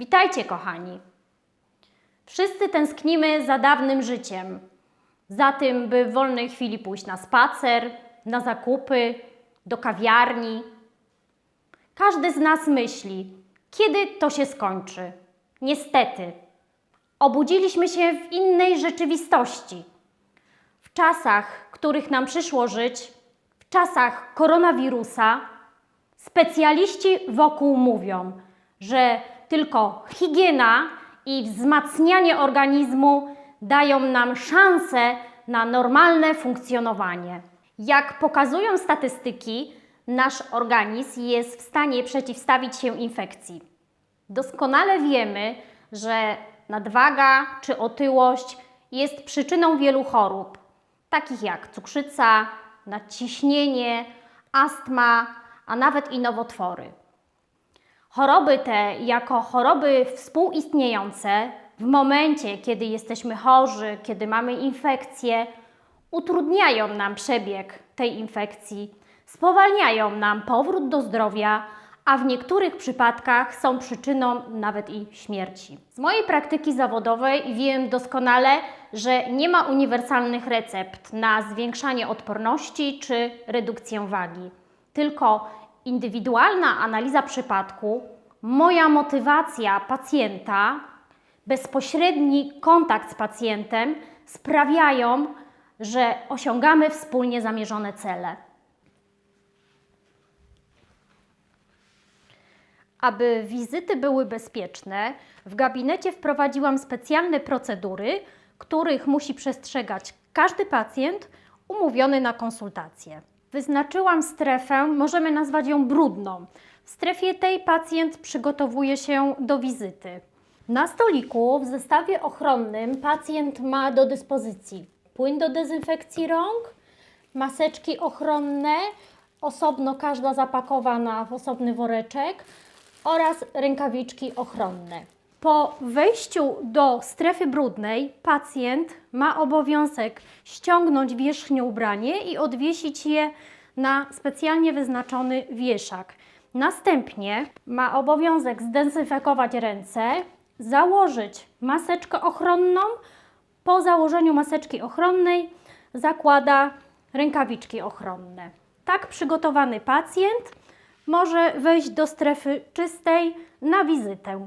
Witajcie, kochani. Wszyscy tęsknimy za dawnym życiem, za tym, by w wolnej chwili pójść na spacer, na zakupy, do kawiarni. Każdy z nas myśli, kiedy to się skończy. Niestety, obudziliśmy się w innej rzeczywistości. W czasach, których nam przyszło żyć, w czasach koronawirusa, specjaliści wokół mówią, że tylko higiena i wzmacnianie organizmu dają nam szansę na normalne funkcjonowanie. Jak pokazują statystyki, nasz organizm jest w stanie przeciwstawić się infekcji. Doskonale wiemy, że nadwaga czy otyłość jest przyczyną wielu chorób, takich jak cukrzyca, nadciśnienie, astma, a nawet i nowotwory. Choroby te, jako choroby współistniejące, w momencie, kiedy jesteśmy chorzy, kiedy mamy infekcję, utrudniają nam przebieg tej infekcji, spowalniają nam powrót do zdrowia, a w niektórych przypadkach są przyczyną nawet i śmierci. Z mojej praktyki zawodowej wiem doskonale, że nie ma uniwersalnych recept na zwiększanie odporności czy redukcję wagi. Tylko indywidualna analiza przypadku, moja motywacja pacjenta, bezpośredni kontakt z pacjentem sprawiają, że osiągamy wspólnie zamierzone cele. Aby wizyty były bezpieczne, w gabinecie wprowadziłam specjalne procedury, których musi przestrzegać każdy pacjent umówiony na konsultację. Wyznaczyłam strefę, możemy nazwać ją brudną. W strefie tej pacjent przygotowuje się do wizyty. Na stoliku w zestawie ochronnym pacjent ma do dyspozycji płyn do dezynfekcji rąk, maseczki ochronne, osobno każda zapakowana w osobny woreczek oraz rękawiczki ochronne. Po wejściu do strefy brudnej pacjent ma obowiązek ściągnąć wierzchnie ubranie i odwiesić je na specjalnie wyznaczony wieszak. Następnie ma obowiązek zdezynfekować ręce, założyć maseczkę ochronną. Po założeniu maseczki ochronnej zakłada rękawiczki ochronne. Tak przygotowany pacjent może wejść do strefy czystej na wizytę.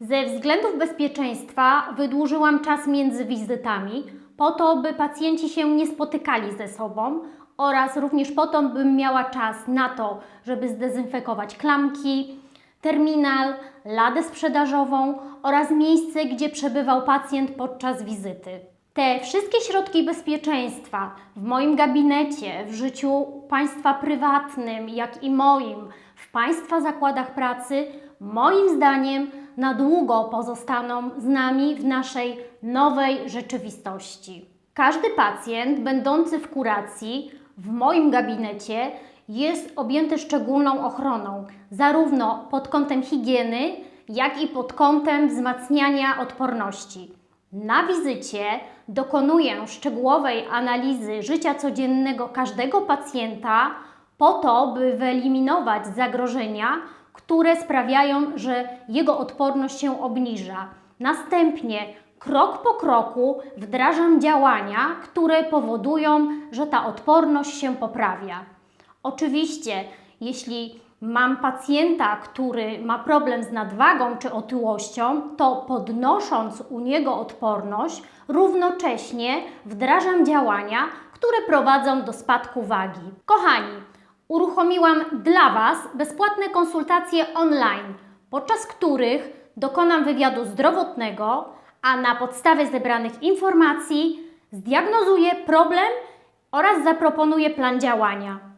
Ze względów bezpieczeństwa wydłużyłam czas między wizytami, po to, by pacjenci się nie spotykali ze sobą oraz również po to, bym miała czas na to, żeby zdezynfekować klamki, terminal, ladę sprzedażową oraz miejsce, gdzie przebywał pacjent podczas wizyty. Te wszystkie środki bezpieczeństwa w moim gabinecie, w życiu Państwa prywatnym, jak i moim, w Państwa zakładach pracy, moim zdaniem na długo pozostaną z nami w naszej nowej rzeczywistości. Każdy pacjent będący w kuracji w moim gabinecie jest objęty szczególną ochroną, zarówno pod kątem higieny, jak i pod kątem wzmacniania odporności. Na wizycie dokonuję szczegółowej analizy życia codziennego każdego pacjenta po to, by wyeliminować zagrożenia, które sprawiają, że jego odporność się obniża. Następnie krok po kroku wdrażam działania, które powodują, że ta odporność się poprawia. Oczywiście, jeśli mam pacjenta, który ma problem z nadwagą czy otyłością, to podnosząc u niego odporność, równocześnie wdrażam działania, które prowadzą do spadku wagi. Kochani, uruchomiłam dla Was bezpłatne konsultacje online, podczas których dokonam wywiadu zdrowotnego, a na podstawie zebranych informacji zdiagnozuję problem oraz zaproponuję plan działania.